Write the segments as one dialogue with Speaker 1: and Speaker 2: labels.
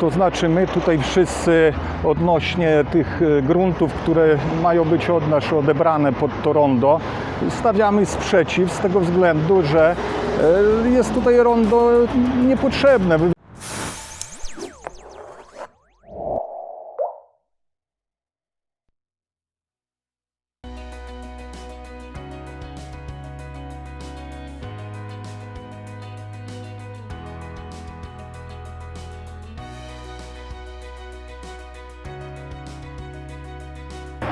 Speaker 1: To znaczy my tutaj wszyscy odnośnie tych e, gruntów, które mają być od nas odebrane pod to rondo, stawiamy sprzeciw z tego względu, że e, jest tutaj rondo niepotrzebne.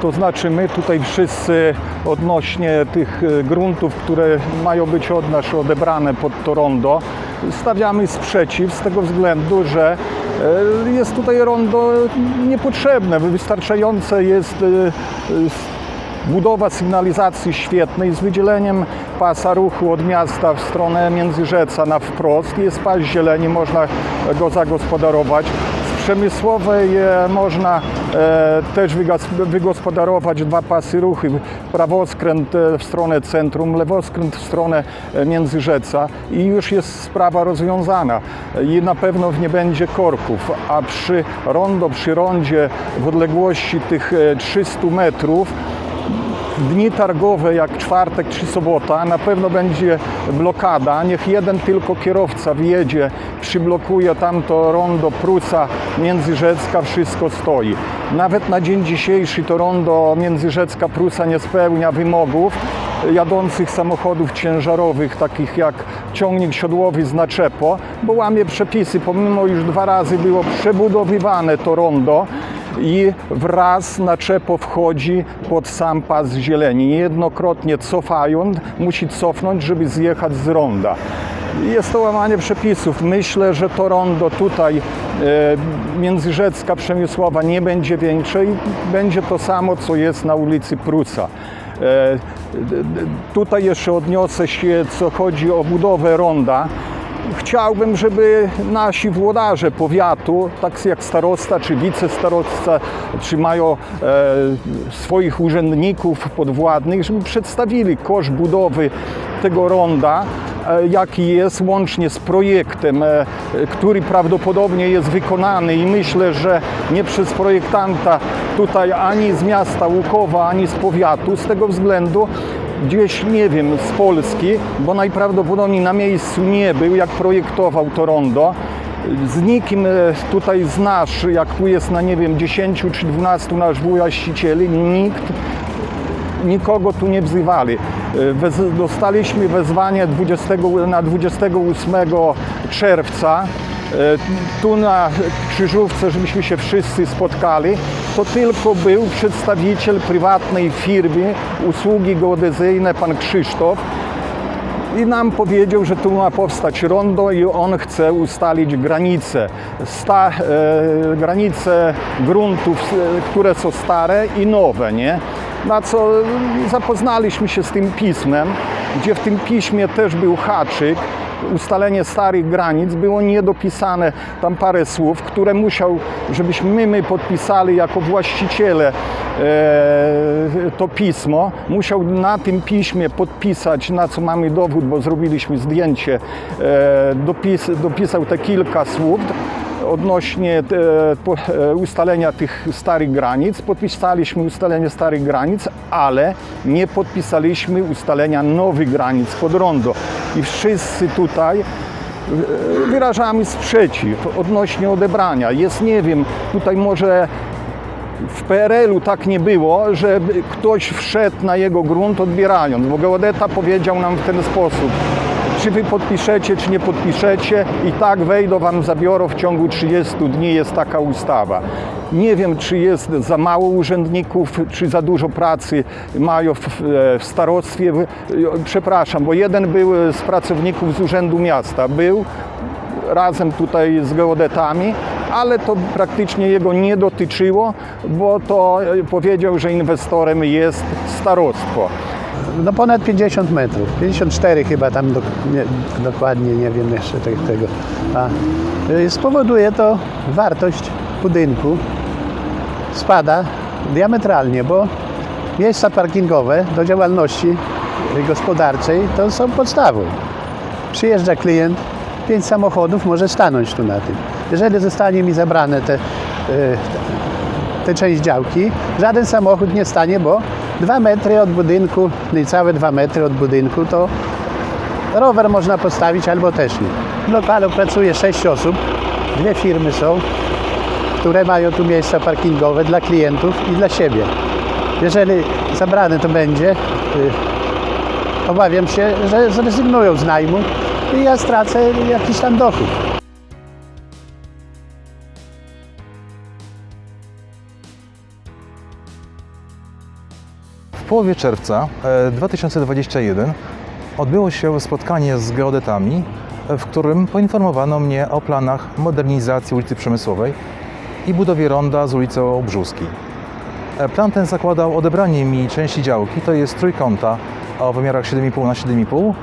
Speaker 1: To znaczy my tutaj wszyscy odnośnie tych e, gruntów, które mają być od nas odebrane pod to rondo, stawiamy sprzeciw z tego względu, że e, jest tutaj rondo niepotrzebne. Wystarczające jest e, budowa sygnalizacji świetnej z wydzieleniem pasa ruchu od miasta w stronę Międzyrzeca na wprost. Jest pas zieleni, można go zagospodarować. Przemysłowej można e, też wygospodarować dwa pasy ruchy. Prawoskręt e, w stronę centrum, lewoskręt w stronę e, Międzyrzeca i już jest sprawa rozwiązana. I na pewno nie będzie korków, a przy rondo, przy rondzie w odległości tych e, 300 metrów dni targowe jak czwartek czy sobota na pewno będzie blokada. Niech jeden tylko kierowca wjedzie, przyblokuje tamto rondo Prusa Międzyrzecka, wszystko stoi. Nawet na dzień dzisiejszy to rondo Międzyrzecka Prusa nie spełnia wymogów jadących samochodów ciężarowych, takich jak ciągnik siodłowy z naczepo, bo łamie przepisy, pomimo już dwa razy było przebudowywane to rondo, i wraz naczepo wchodzi pod sam pas zieleni. Niejednokrotnie cofając, musi cofnąć, żeby zjechać z ronda. Jest to łamanie przepisów. Myślę, że to rondo tutaj e, Międzyrzecka Przemysłowa nie będzie większe i będzie to samo, co jest na ulicy Prusa. E, Tutaj jeszcze odniosę się, co chodzi o budowę ronda. Chciałbym, żeby nasi włodarze powiatu, tak jak starosta czy wicestarosta, czy mają e, swoich urzędników podwładnych, żeby przedstawili koszt budowy tego ronda, e, jaki jest łącznie z projektem, e, który prawdopodobnie jest wykonany. I myślę, że nie przez projektanta tutaj ani z miasta Łukowa, ani z powiatu, z tego względu, gdzieś, nie wiem, z Polski, bo najprawdopodobniej na miejscu nie był, jak projektował to rondo. Z nikim e, tutaj z nasz, jak tu jest na, nie wiem, 10 czy 12 nasz właścicieli, nikt nikogo tu nie wzywali. E, dostaliśmy wezwanie 20, na 28 czerwca tu na krzyżówce, żebyśmy się wszyscy spotkali, to tylko był przedstawiciel prywatnej firmy, usługi geodezyjne, pan Krzysztof, i nam powiedział, że tu ma powstać rondo i on chce ustalić granice. Sta, e, granice gruntów, e, które są stare i nowe, nie? Na co zapoznaliśmy się z tym pismem, gdzie w tym piśmie też był haczyk, ustalenie starych granic było niedopisane tam parę słów, które musiał, żebyśmy my podpisali jako właściciele e, to pismo. Musiał na tym piśmie podpisać, na co mamy dowód, bo zrobiliśmy zdjęcie, e, dopis, dopisał te kilka słów odnośnie e, e, ustalenia tych starych granic. Podpisaliśmy ustalenie starych granic, ale nie podpisaliśmy ustalenia nowych granic pod rondo. I wszyscy tutaj e, wyrażamy sprzeciw odnośnie odebrania. Jest, nie wiem, tutaj może w PRL-u tak nie było, że ktoś wszedł na jego grunt odbierając, bo geodeta powiedział nam w ten sposób, czy wy podpiszecie, czy nie podpiszecie i tak wejdą, wam zabiorą w ciągu 30 dni, jest taka ustawa. Nie wiem, czy jest za mało urzędników, czy za dużo pracy mają w, w starostwie. Przepraszam, bo jeden był z pracowników z Urzędu Miasta, był razem tutaj z geodetami, ale to praktycznie jego nie dotyczyło, bo to e, powiedział, że inwestorem jest starostwo.
Speaker 2: No ponad 50 metrów, 54 chyba tam do, nie, dokładnie, nie wiem jeszcze te- tego. A, y, spowoduje to wartość budynku spada diametralnie, bo miejsca parkingowe do działalności gospodarczej to są podstawą. Przyjeżdża klient, pięć samochodów może stanąć tu na tym. jeżeli zostanie mi zabrane te, e, te część działki, żaden samochód nie stanie, bo dwa metry od budynku, niecałe dwa metry od budynku, to rower można postawić albo też nie. W lokalu pracuje sześć osób, dwie firmy są, które mają tu miejsca parkingowe dla klientów i dla siebie. Jeżeli zabrane to będzie, y, obawiam się, że zrezygnują z najmu i ja stracę jakiś tam dochód.
Speaker 3: Połowie czerwca e, 2021 odbyło się spotkanie z geodetami, e, w którym poinformowano mnie o planach modernizacji ulicy Przemysłowej i budowie ronda z ulicą Brzuskiej. E, Plan ten zakładał odebranie mi części działki, to jest trójkąta o wymiarach 7,5 na 7,5.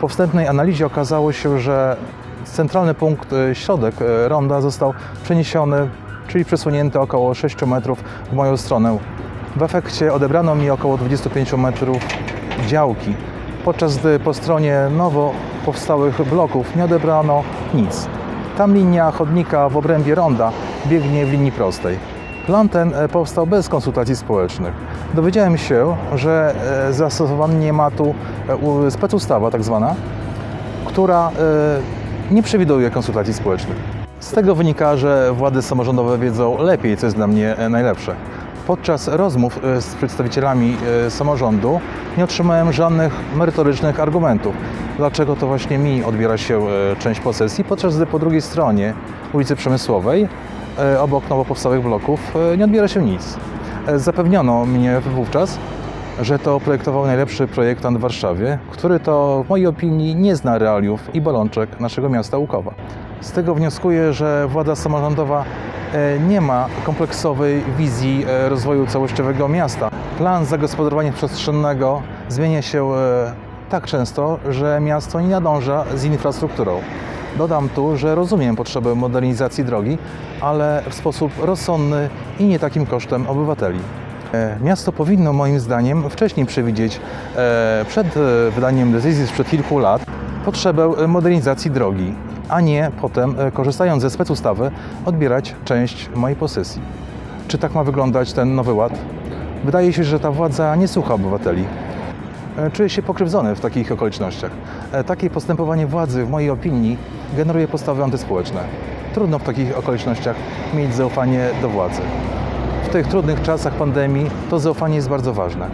Speaker 3: Po wstępnej analizie okazało się, że centralny punkt, e, środek e, ronda został przeniesiony, czyli przesunięty około 6 metrów w moją stronę. W efekcie odebrano mi około 25 metrów działki, podczas gdy po stronie nowo powstałych bloków nie odebrano nic. Tam linia chodnika w obrębie ronda biegnie w linii prostej. Plan ten e, powstał bez konsultacji społecznych. Dowiedziałem się, że e, zastosowanie ma tu e, specustawa tak zwana, która nie przewiduje konsultacji społecznych. Z tego wynika, że władze samorządowe wiedzą lepiej, co jest dla mnie najlepsze. Podczas rozmów e, z przedstawicielami e, samorządu nie otrzymałem żadnych merytorycznych argumentów, dlaczego to właśnie mi odbiera się e, część posesji, podczas gdy po drugiej stronie ulicy Przemysłowej, obok nowo powstałych bloków, nie odbiera się nic. Zapewniono mnie wówczas, że to projektował najlepszy projektant w Warszawie, który to w mojej opinii nie zna realiów i bolączek naszego miasta Łukowa. Z tego wnioskuję, że władza samorządowa nie ma kompleksowej wizji e, rozwoju całościowego miasta. Plan zagospodarowania przestrzennego zmienia się e, tak często, że miasto nie nadąża z infrastrukturą. Dodam tu, że rozumiem potrzebę modernizacji drogi, ale w sposób rozsądny i nie takim kosztem obywateli. E, Miasto powinno moim zdaniem wcześniej przewidzieć, e, przed e, wydaniem decyzji sprzed kilku lat, potrzebę e, modernizacji drogi, a nie potem, e, korzystając ze specustawy, odbierać część mojej posesji. Czy tak ma wyglądać ten nowy ład? Wydaje się, że ta władza nie słucha obywateli. E, Czuję się pokrzywdzony w takich okolicznościach. E, Takie postępowanie władzy, w mojej opinii, generuje postawy antyspołeczne. Trudno w takich okolicznościach mieć zaufanie do władzy. W tych trudnych czasach pandemii to zaufanie jest bardzo ważne.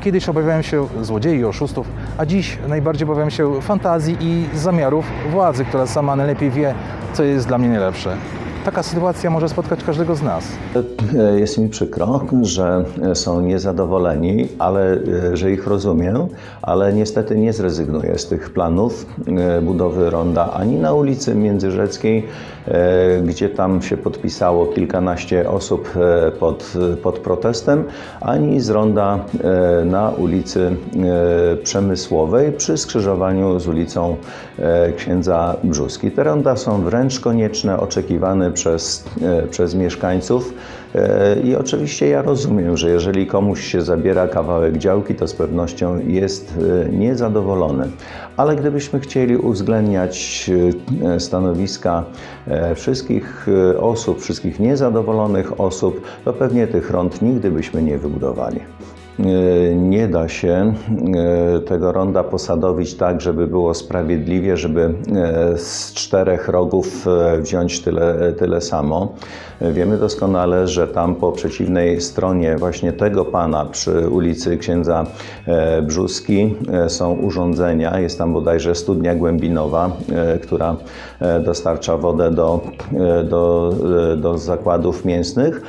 Speaker 3: Kiedyś obawiałem się złodziei, oszustów, a dziś najbardziej obawiam się fantazji i zamiarów władzy, która sama najlepiej wie, co jest dla mnie najlepsze. Taka sytuacja może spotkać każdego z nas.
Speaker 4: Jest mi przykro, że są niezadowoleni, ale że ich rozumiem, ale niestety nie zrezygnuję z tych planów e, budowy ronda ani na ulicy Międzyrzeckiej, e, gdzie tam się podpisało kilkanaście osób e, pod, pod protestem, ani z ronda na ulicy Przemysłowej przy skrzyżowaniu z ulicą Księdza Brzuski. Te ronda są wręcz konieczne, oczekiwane przez, e, przez mieszkańców. E, I oczywiście ja rozumiem, że jeżeli komuś się zabiera kawałek działki, to z pewnością jest e, niezadowolony. Ale gdybyśmy chcieli uwzględniać stanowiska wszystkich osób, wszystkich niezadowolonych osób, to pewnie tych rond nigdy byśmy nie wybudowali. E, Nie da się e, tego ronda posadowić tak, żeby było sprawiedliwie, żeby e, z czterech rogów wziąć tyle, tyle samo. Wiemy doskonale, że tam po przeciwnej stronie właśnie tego pana przy ulicy Księdza Brzuski są urządzenia. Jest tam bodajże studnia głębinowa, która dostarcza wodę do, do, do zakładów mięsnych.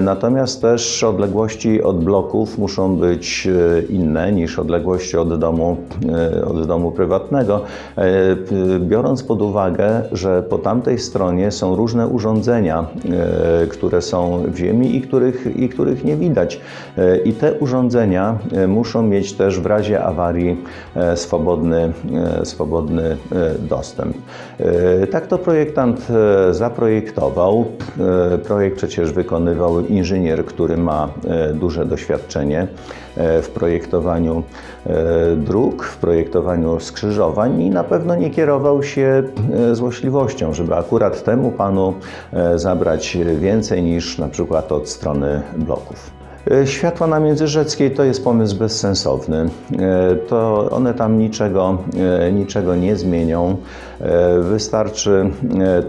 Speaker 4: Natomiast też odległości od bloków muszą być e, inne niż odległości od domu, e, od domu prywatnego, e, biorąc pod uwagę, że po tamtej stronie są różne urządzenia, które są w ziemi i których, i których nie widać. I te urządzenia muszą mieć też w razie awarii swobodny, swobodny dostęp. Tak to projektant zaprojektował. Projekt przecież wykonywał inżynier, który ma duże doświadczenie w projektowaniu e, dróg, w projektowaniu skrzyżowań i na pewno nie kierował się e, złośliwością, żeby akurat temu panu e, zabrać więcej niż na przykład od strony bloków. E, Światła na Międzyrzeckiej to jest pomysł bezsensowny. E, To one tam niczego, e, niczego nie zmienią. Wystarczy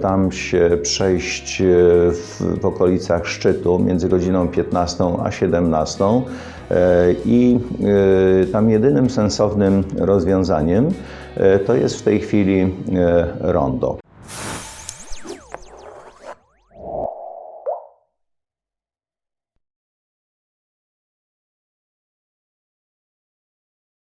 Speaker 4: tam się przejść w, w okolicach szczytu między godziną 15 a 17 e, i tam jedynym sensownym rozwiązaniem to jest w tej chwili rondo.